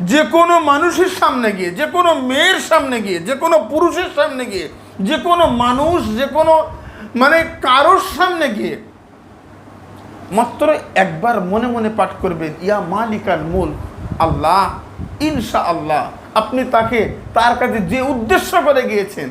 যে কোনো মানুষের সামনে গিয়ে, যে কোনো মেয়ের সামনে গিয়ে, যে কোনো পুরুষের সামনে গিয়ে, যে কোনো মানুষ, যে কোনো মানে কারোর সামনে গিয়ে মাত্র একবার মনে মনে পাঠ করবেন, ইয়া মালিকাল মূল আল্লাহ ইনশা আল্লাহ আপনি তাকে, তার কাছে যে উদ্দেশ্য করে গিয়েছেন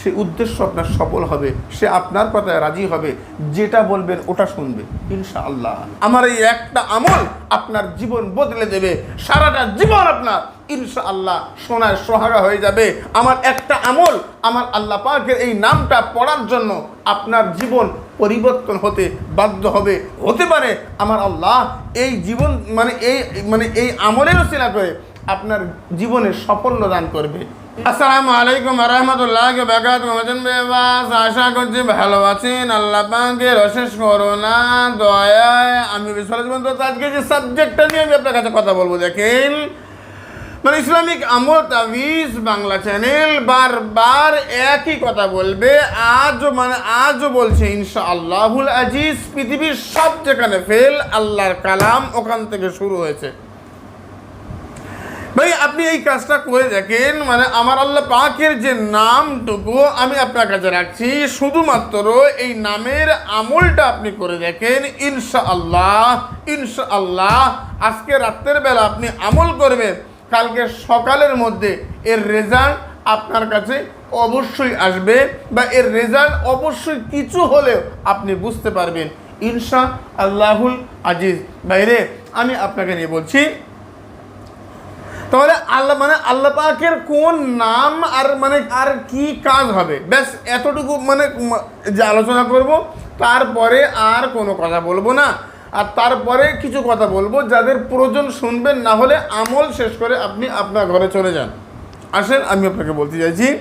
সেই উদ্দেশ্য আপনার সফল হবে, সে আপনার কথায় রাজি হবে, যেটা বলবেন ওটা শুনবে ইনশা আল্লাহ আমার এই একটা আমল আপনার জীবন বদলে দেবে, সারাটা জীবন আপনার ইনশা আল্লাহ সোনায় সোহাগা হয়ে যাবে। আমার একটা আমল, আমার আল্লাহ পাকের এই নামটা পড়ার জন্য আপনার জীবন পরিবর্তন হতে বাধ্য হবে। হতে পারে আমার আল্লাহ এই জীবন মানে এই মানে এই আমলেরও সিনা করে আপনার জীবনে সাফল্য দান করবে। আসসালামু আলাইকুম রহমতুল্লাহ বেকাত মহাজন বেবাস আশা করছি ভালো আছেন আল্লাহ পাকের অশেষ করোনা দয়ায় আমি বিশ্বরাজ বন্ধু আজকে যে সাবজেক্টটা নিয়ে আমি আপনার কাছে কথা বলব দেখেন মানে ইসলামিক আমল তাবিজ বাংলা চ্যানেল বারবার একই কথা বলবে আজও মানে আজও বলছে ইনশা আল্লাহুল আজিজ পৃথিবীর সব যেখানে ফেল আল্লাহর কালাম ওখান থেকে শুরু হয়েছে ভাই, আপনি এই কাজটা করে দেখেন মানে আমার আল্লাহ পাকের যে নামটুকু আমি আপনার কাছে রাখছি, শুধুমাত্র এই নামের আমলটা আপনি করে দেখেন ইনশা আল্লাহ ইনশা আল্লাহ আজকে রাত্রের বেলা আপনি আমল করবেন, কালকে সকালের মধ্যে এর রেজাল্ট আপনার কাছে অবশ্যই আসবে বা এর রেজাল্ট অবশ্যই কিছু হলেও আপনি বুঝতে পারবেন। ইনশা আল্লাহুল আজিজ। বাইরে আমি আপনাকে নিয়ে বলছি তাহলে আল্লাহ মানে আল্লাহ পাকের কোন নাম আর মানে আর কি কাজ হবে? ব্যাস, এতটুকু মানে যে আলোচনা করব, তারপরে আর কোনো কথা বলব না। আর তারপরে কিছু কথা বলব, যাদের প্রয়োজন শুনবেন, না হলে আমল শেষ করে আপনি আপনার ঘরে চলে যান। আসেন, আমি আপনাকে বলতে চাইছি,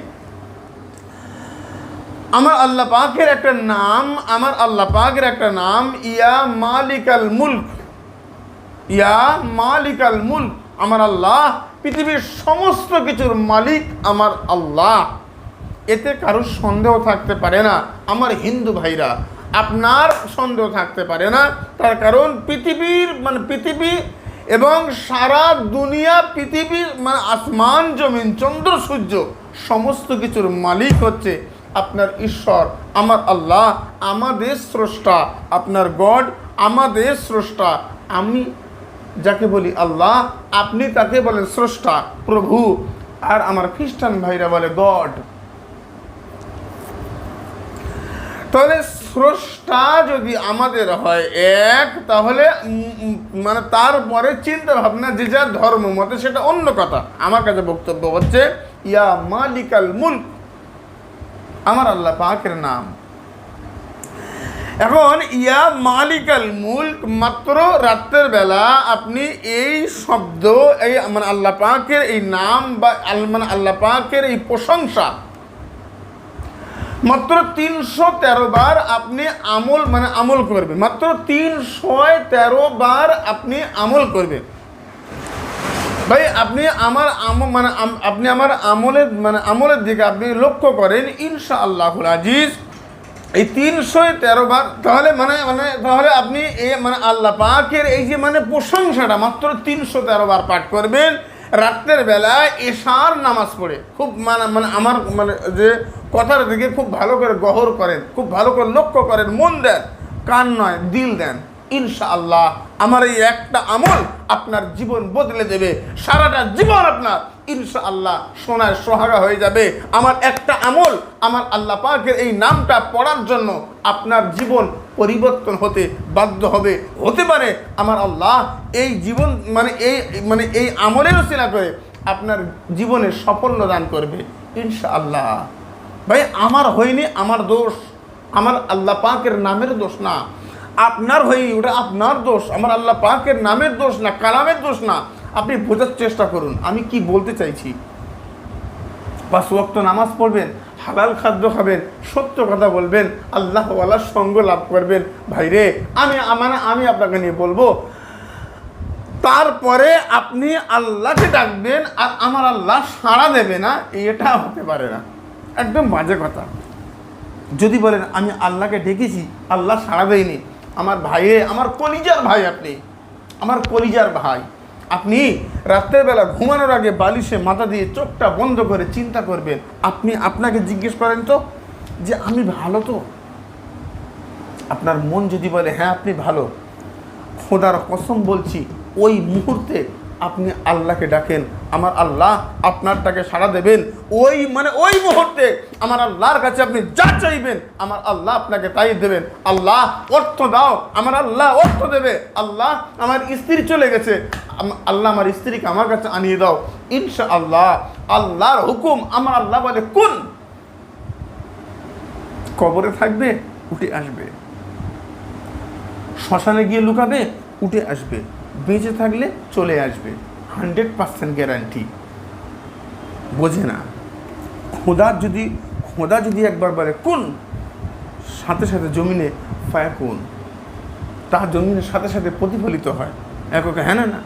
আমার আল্লাহ পাকের একটা নাম, আমার আল্লাহ পাকের একটা নাম, ইয়া মালিকাল মুল্ক। ইয়া মালিকাল মুলক। আমার আল্লাহ, পৃথিবীর সমস্ত কিছুর মালিক আমার আল্লাহ। এতে কারোর সন্দেহ থাকতে পারে না। আমার হিন্দু ভাইরা, আপনার সন্দেহ থাকতে পারে না। তার কারণ পৃথিবীর মানে পৃথিবী এবং সারা দুনিয়া পৃথিবীর মানে আসমান, জমিন, চন্দ্র, সূর্য, সমস্ত কিছুর মালিক হচ্ছে আপনার ঈশ্বর, আমার আল্লাহ। আমাদের স্রষ্টা আপনার গড, আমাদের স্রষ্টা। আমি যাকে বলি আল্লাহ, আপনি তাকে বলেন স্রষ্টা, প্রভু। আর আমার খ্রিস্টান ভাইরা বলে গড। তাহলে স্রষ্টা যদি আমাদের হয় এক, তাহলে মানে তারপরে চিন্তা ভাবনা যে যার ধর্ম মতে সেটা অন্য কথা। আমার কাছে বক্তব্য হচ্ছে, ইয়া মালিকাল মুলক। আমার আল্লাহ পাকের নাম। এখন, ইয়া মালিকাল মুলক, মাত্র রাত্রের বেলা আপনি এই শব্দ, এই মানে আল্লাহ পাকের এই নাম বা মানে আল্লাহ পাকের এই প্রশংসা, মাত্র তিনশো তেরো বার আপনি আমল মানে আমল করবেন। মাত্র তিনশো তেরো বার আপনি আমল করবেন। ভাই, আপনি আমার আম মানে আপনি আমার আমলের মানে আমলের দিকে আপনি লক্ষ্য করেন ইনশা আল্লাহুল আজিজ। এই তিনশো তেরো বার, তাহলে মানে মানে তাহলে আপনি এ মানে আল্লাহ পাকের এই যে মানে প্রশংসাটা মাত্র তিনশো তেরো বার পাঠ করবেন। রাত্রের বেলায় এশার নামাজ পড়ে। খুব মানে মানে আমার মানে যে কথার দিকে খুব ভালো করে গহর করেন, খুব ভালো করে লক্ষ্য করেন, মন দেন, কান নয়, দিল দেন। ইনশাআল্লাহ আমার এই একটা আমল আপনার জীবন বদলে দেবে। সারাটা জীবন আপনার ইনশাআল্লাহ সোনায় সোহাগা হয়ে যাবে। আমার একটা আমল, আমার আল্লাহ পাকের এই নামটা পড়ার জন্য আপনার জীবন পরিবর্তন হতে বাধ্য হবে। হতে পারে আমার আল্লাহ এই জীবন মানে এই মানে এই আমলেরও সিনা করে আপনার জীবনে সাফল্য দান করবে, ইনশাআল্লাহ। ভাই, আমার হয়নি, আমার দোষ, আমার আল্লাহ পাকের নামের দোষ না। আপনার হয়নি ওটা আপনার দোষ, আমার আল্লাহ পাকের নামের দোষ না, কালামের দোষ না। আপনি বোঝার চেষ্টা করুন। আমি কি বলতে চাইছি? পাঁচ ওয়াক্ত নামাজ পড়বেন, হালাল খাদ্য খাবেন, সত্য কথা বলবেন আল্লাহ আল্লাহওয়ালার সঙ্গ লাভ করবেন। ভাইরে, আমি মানে আমি আপনাকে নিয়ে বলব, তারপরে আপনি আল্লাহকে ডাকবেন আর আমার আল্লাহ সাড়া দেবে না, এটা হতে পারে না। একদম বাজে কথা। যদি বলেন, আমি আল্লাহকে ডেকেছি, আল্লাহ সাড়া দেয়নি আমার ভাইয়ে, আমার কলিজার ভাই আপনি। আমার কলিজার ভাই। আপনি রাত্রেবেলা ঘুমানোর আগে বালিশে মাথা দিয়ে চোখটা বন্ধ করে চিন্তা করবেন। আপনি আপনাকে জিজ্ঞেস করেন তো, যে আমি ভালো তো? আপনার মন যদি বলে হ্যাঁ আপনি ভালো। খোদার কসম বলছি, ওই মুহূর্তে আপনি আল্লাহকে ডাকেন, আমার আল্লাহ আপনারটাকে সাড়া দেবেন। ওই মানে ওই মুহূর্তে আমার আল্লাহর কাছে আপনি যা চাইবেন, আমার আল্লাহ আপনাকে তাই দেবেন। আল্লাহ অর্থ দাও, আমার আল্লাহ অর্থ দেবে। আল্লাহ আমার স্ত্রী চলে গেছে আল্লাহ আমার স্ত্রীকে আমার কাছে আনিয়ে দাও। ইনশা আল্লাহ আল্লাহর হুকুম আমার আল্লাহ বলে, কোন? কবরে থাকবে, উঠে আসবে। শ্মশানে গিয়ে লুকাবে, উঠে আসবে। বেঁচে থাকলে চলে আসবে। Hundred percent guarantee. বোঝে না। খোদা যদি খোদা যদি একবার বলে, কোন? সাথে সাথে জমিনে ফায়া কোন তা জমিনের সাথে সাথে প্রতিফলিত হয়। একক হ্যাঁ না না।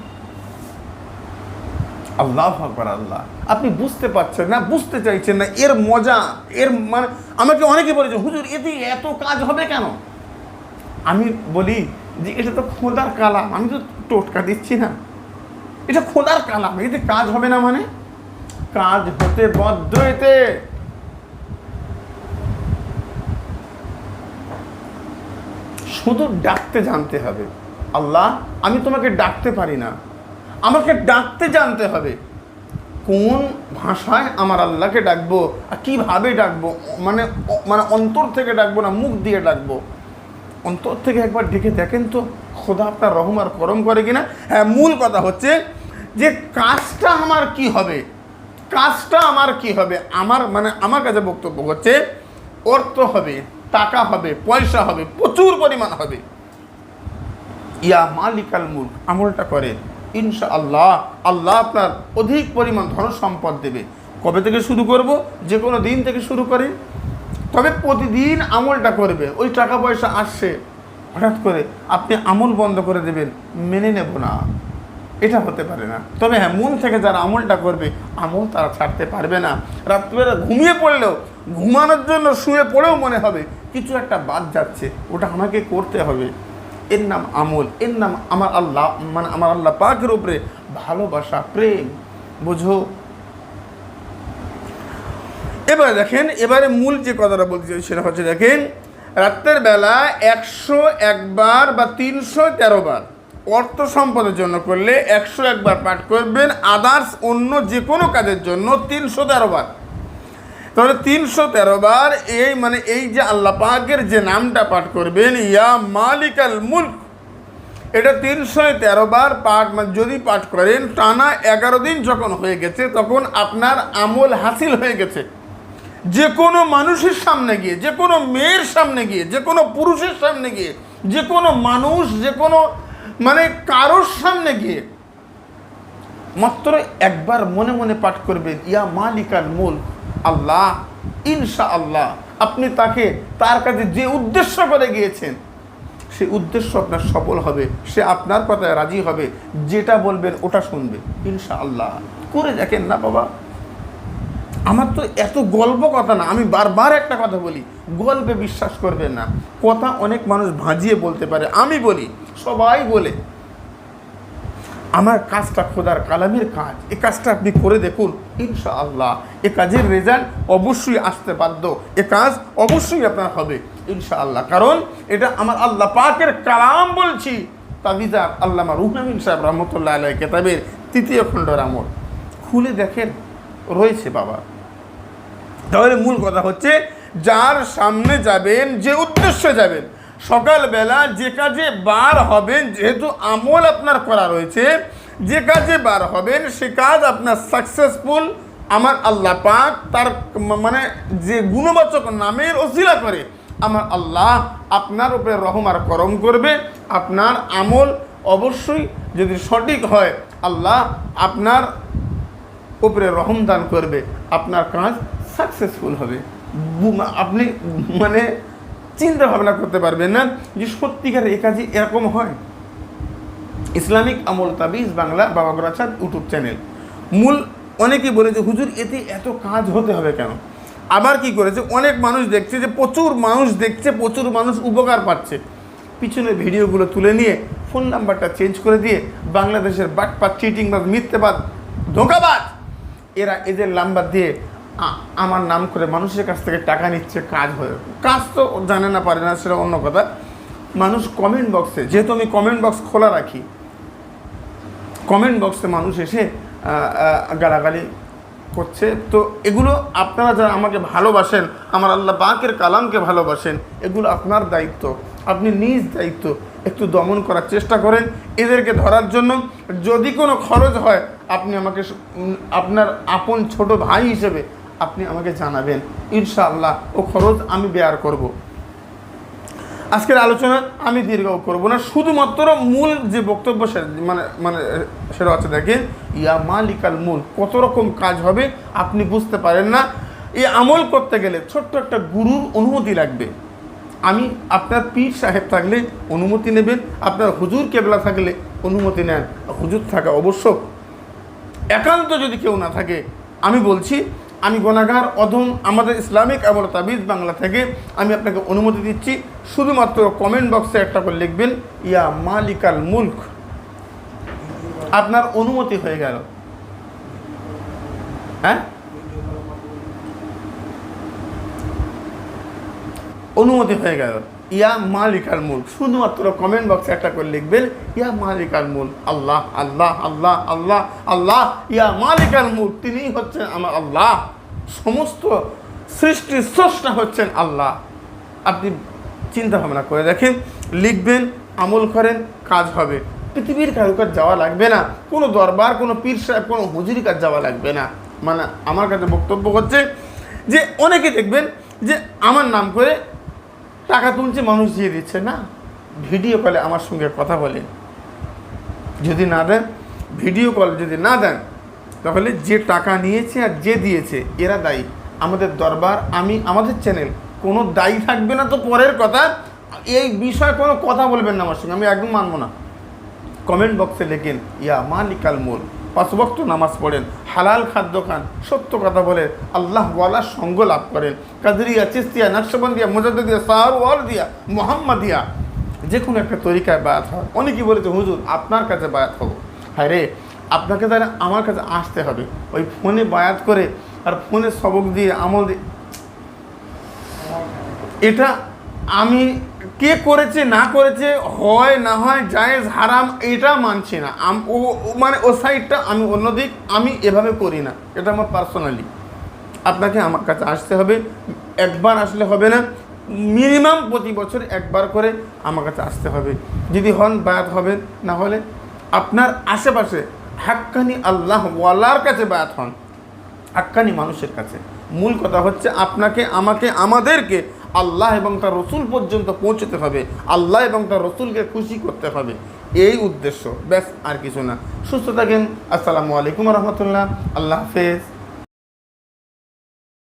আল্লাহ আকবার, আল্লাহ। আপনি বুঝতে পারছেন না, বুঝতে চাইছেন না, এর মজা, এর মানে আমাকে অনেকে বলেছে, হুজুর, এতে এত কাজ হবে কেন? আমি বলি যে, এটা তো খোদার কালাম। আমি তো টোটকা দিচ্ছি না। এটা খোদার কালাম এতে কাজ হবে না মানে? কাজ হতে বদ্ধ এতে শুধু ডাকতে জানতে হবে। আল্লাহ, আমি তোমাকে ডাকতে পারি না। আমাকে ডাকতে জানতে হবে। কোন ভাষায় আমার আল্লাহকে ডাকবো? আর কীভাবে ডাকবো? মানে মানে অন্তর থেকে ডাকবো না, মুখ দিয়ে ডাকবো? অন্তর থেকে একবার ডেকে দেখেন তো, খোদা আপনার রহম আর করম করে কিনা? হ্যাঁ মূল কথা হচ্ছে যে কাজটা আমার কি হবে? কাজটা আমার কি হবে? আমার মানে আমার কাছে বক্তব্য হচ্ছে, অর্থ হবে, টাকা হবে, পয়সা হবে, প্রচুর পরিমাণ হবে। ইয়া মালিকাল মুল্ক, আমলটা করেন। ইনশা আল্লাহ আল্লাহ আপনার অধিক পরিমাণ ধন সম্পদ দেবে। কবে থেকে শুরু করব? যে কোনো দিন থেকে শুরু করে তবে প্রতিদিন আমলটা করবে। ওই টাকা পয়সা আসছে, হঠাৎ করে আপনি আমল বন্ধ করে দেবেন, মেনে নেব না। এটা হতে পারে না। তবে হ্যাঁ মন থেকে যারা আমলটা করবে, আমল তারা ছাড়তে পারবে না। রাত্রিবেলা ঘুমিয়ে পড়লেও, ঘুমানোর জন্য শুয়ে পড়েও মনে হবে, কিছু একটা বাদ যাচ্ছে, ওটা আমাকে করতে হবে। এর নাম আমল, এর নাম আমার আল্লাহ মানে আমার আল্লাহ পাকের উপরে ভালোবাসা, প্রেম। বোঝো? এবারে দেখেন, এবারে মূল যে কথাটা বলতে চাই সেটা হচ্ছে দেখেন, রাত্রের বেলা একশো একবার বা তিনশো তেরো বার অর্থ সম্পদের জন্য করলে একশো একবার পাঠ করবেন আদার্স অন্য যে কোনো কাজের জন্য তিনশো তেরো বার। তাহলে তিনশো তেরো বার এই মানে এই যে আল্লাহ পাকের যে নামটা পাঠ করবেন, ইয়া মালিকাল মুল্ক, এটা তিনশো তেরো বার পাঠ মানে যদি পাঠ করেন, টানা এগারো দিন যখন হয়ে গেছে, তখন আপনার আমল হাসিল হয়ে গেছে। যে কোনো মানুষের সামনে গিয়ে, যে কোনো মেয়ের সামনে গিয়ে, যে কোনো পুরুষের সামনে গিয়ে, যে কোনো মানুষ, যে কোনো মানে কারোর সামনে গিয়ে মাত্র একবার মনে মনে পাঠ করবেন, ইয়া মালিকাল মূল আল্লাহ ইনশা আল্লাহ আপনি তাকে, তার কাছে যে উদ্দেশ্য করে গিয়েছেন সেই উদ্দেশ্য আপনার সফল হবে, সে আপনার কথায় রাজি হবে, যেটা বলবেন ওটা শুনবে ইনশা আল্লাহ করে দেখেন না বাবা আমার তো এত গল্প কথা না, আমি বারবার একটা কথা বলি, গল্পে বিশ্বাস করবেন না, কথা অনেক মানুষ ভাজিয়ে বলতে পারে, আমি বলি, সবাই বলে। আমার কাজটা খোদার কালামের কাজ, এ কাজটা আপনি করে দেখুন ইনশা আল্লাহ এ কাজের রেজাল্ট অবশ্যই আসতে বাধ্য, এ কাজ অবশ্যই আপনার হবে ইনশা আল্লাহ কারণ এটা আমার আল্লাহ পাকের কালাম বলছি। তাবিজা আল্লামা রুহনামিন সাহেব রহমতুল্লাহ আলাই কেতাবের তৃতীয় খণ্ডর আমল। খুলে দেখেন, রয়েছে বাবা। তাহলে মূল কথা হচ্ছে, যার সামনে যাবেন, যে উদ্দেশ্যে যাবেন, সকালবেলা যে কাজে বার হবেন, যেহেতু আমল আপনার করা রয়েছে, যে কাজে বার হবেন, সে কাজ আপনার সাকসেসফুল আমার আল্লাহ পাক তার মানে যে গুণবাচক নামের অশিলা করে, আমার আল্লাহ আপনার উপরে রহম আর করম করবে, আপনার আমল অবশ্যই যদি সঠিক হয়, আল্লাহ আপনার উপরে রহম দান করবে, আপনার কাজ সাকসেসফুল হবে। আপনি মানে চিন্তা ভাবনা করতে পারবেন না যে সত্যিকার এ কাজে এরকম হয়। ইসলামিক আমল তাবিজ বাংলা বাবা গোরাচাঁদ ইউটিউব চ্যানেল। মূল অনেকেই বলে যে, হুজুর, এতে এত কাজ হতে হবে কেন? আবার কি করেছে? অনেক মানুষ দেখছে যে, প্রচুর মানুষ দেখছে, প্রচুর মানুষ উপকার পাচ্ছে। পিছনে ভিডিওগুলো তুলে নিয়ে, ফোন নাম্বারটা চেঞ্জ করে দিয়ে, বাংলাদেশের বাটপাত চিটিংবাজ, মিথ্যেবাদ, ধোঁকাবাজ, এরা এদের নাম্বার দিয়ে আমার নাম করে মানুষের কাছ থেকে টাকা নিচ্ছে, কাজ হয়ে কাজ তো জানে না, পারে না, সেটা অন্য কথা। মানুষ কমেন্ট বক্সে যেহেতু আমি কমেন্ট বক্স খোলা রাখি কমেন্ট বক্সে মানুষ এসে গালাগালি করছে। তো এগুলো আপনারা যারা আমাকে ভালোবাসেন, আমার আল্লাহ পাকের কালামকে ভালোবাসেন, এগুলো আপনার দায়িত্ব। আপনি নিজ দায়িত্ব একটু দমন করার চেষ্টা করেন। এদেরকে ধরার জন্য যদি কোনো খরচ হয়, আপনি আমাকে আপনার আপন ছোট ভাই হিসেবে আপনি আমাকে জানাবেন। ইনশাআল্লাহ, ও খরচ আমি বেয়ার করব। আজকের আলোচনা আমি দীর্ঘ করব না, শুধুমাত্র মূল যে বক্তব্য মানে মানে সেটা হচ্ছে দেখেন, ইয়া মালিকাল মূল, কত রকম কাজ হবে আপনি বুঝতে পারেন না। এই আমল করতে গেলে ছোট্ট একটা গুরুর অনুমতি লাগবে। আমি আপনার পীর সাহেব থাকলে অনুমতি নেবেন, আপনার হুজুর কেবলা থাকলে অনুমতি নেন। হুজুর থাকা অবশ্য একান্ত যদি কেউ না থাকে, আমি বলছি আমি গোনাগার অধম, আমাদের ইসলামিক আমল তাবিজ বাংলা থেকে আমি আপনাকে অনুমতি দিচ্ছি, শুধুমাত্র কমেন্ট বক্সে একটা করে লিখবেন, ইয়া মালিকাল মুলক। আপনার অনুমতি হয়ে গেল। হ্যাঁ? অনুমতি হয়ে গেল। ইয়া মালিকাল মুল শুধুমাত্র কমেন্ট বক্সে একটা করে লিখবেন, ইয়া মালিকাল মুল আল্লাহ আল্লাহ আল্লাহ আল্লাহ আল্লাহ, ইয়া মালিকার মুল তিনিই হচ্ছেন আমার আল্লাহ। সমস্ত সৃষ্টি স্রষ্টা হচ্ছেন আল্লাহ। আপনি চিন্তা ভাবনা করে দেখেন, লিখবেন, আমল করেন, কাজ হবে। পৃথিবীর কারও কাছে যাওয়া লাগবে না। কোনো দরবার, কোনো পীর সাহেব, কোনো হুজুরি কাজ যাওয়া লাগবে না। মানে আমার কাছে বক্তব্য হচ্ছে যে, অনেকে দেখবেন যে, আমার নাম করে টাকা তুলছে, মানুষ দিয়ে দিচ্ছে, না? ভিডিও কলে আমার সঙ্গে কথা বলেন যদি না দেন ভিডিও কল যদি না দেন, তাহলে যে টাকা নিয়েছে আর যে দিয়েছে, এরা দায়ী। আমাদের দরবার, আমি, আমাদের চ্যানেল কোনো দায়ী থাকবে না তো পরের কথা। এই বিষয়ে কোনো কথা বলবেন না আমার সঙ্গে, আমি একদম মানবো না। কমেন্ট বক্সে লেখেন, ইয়া মালিকাল মোল পাঁচ বক্ত নামাজ পড়েন, হালাল খাদ্য খান, সত্য কথা বলেন, আল্লাহ ওয়ালার সঙ্গ লাভ করেন। কাদরিয়া, চিস্তিয়া, নকশবন্দিয়া মুজাদ্দিয়া সাহার ওয়াল দিয়া মোহাম্মদিয়া যে কোনো একটা তরিকায় বায়াত হয়। অনেকেই বলেছে হুজুর, আপনার কাছে বায়াত হব। হ্যাঁ রে, আপনাকে তাহলে আমার কাছে আসতে হবে। ওই ফোনে বায়াত করে আর ফোনে সবক দিয়ে আমল দিয়ে এটা আমি কে করেছে, না করেছে, হয়, না হয়, জায়েজ, হারাম, এটা মানছি না। ও মানে ও সাইডটা আমি অন্যদিক আমি এভাবে করি না। এটা আমার পার্সোনালি। আপনাকে আমার কাছে আসতে হবে। একবার আসলে হবে না। মিনিমাম প্রতি বছর একবার করে আমার কাছে আসতে হবে। যদি হন, বায়াত হবেন না হলে আপনার আশেপাশে হাক্কানি আল্লাহ ওয়ালার কাছে বায়াত হন। হাক্কানি মানুষের কাছে। মূল কথা হচ্ছে আপনাকে, আমাকে, আমাদেরকে আল্লাহ এবং তার রসুল পর্যন্ত পৌঁছতে হবে। আল্লাহ এবং তার রসুলকে খুশি করতে হবে। এই উদ্দেশ্য। ব্যাস, আর কিছু না। সুস্থ থাকেন। আসসালামু আলাইকুম রহমতুল্লাহ। আল্লাহ হাফেজ।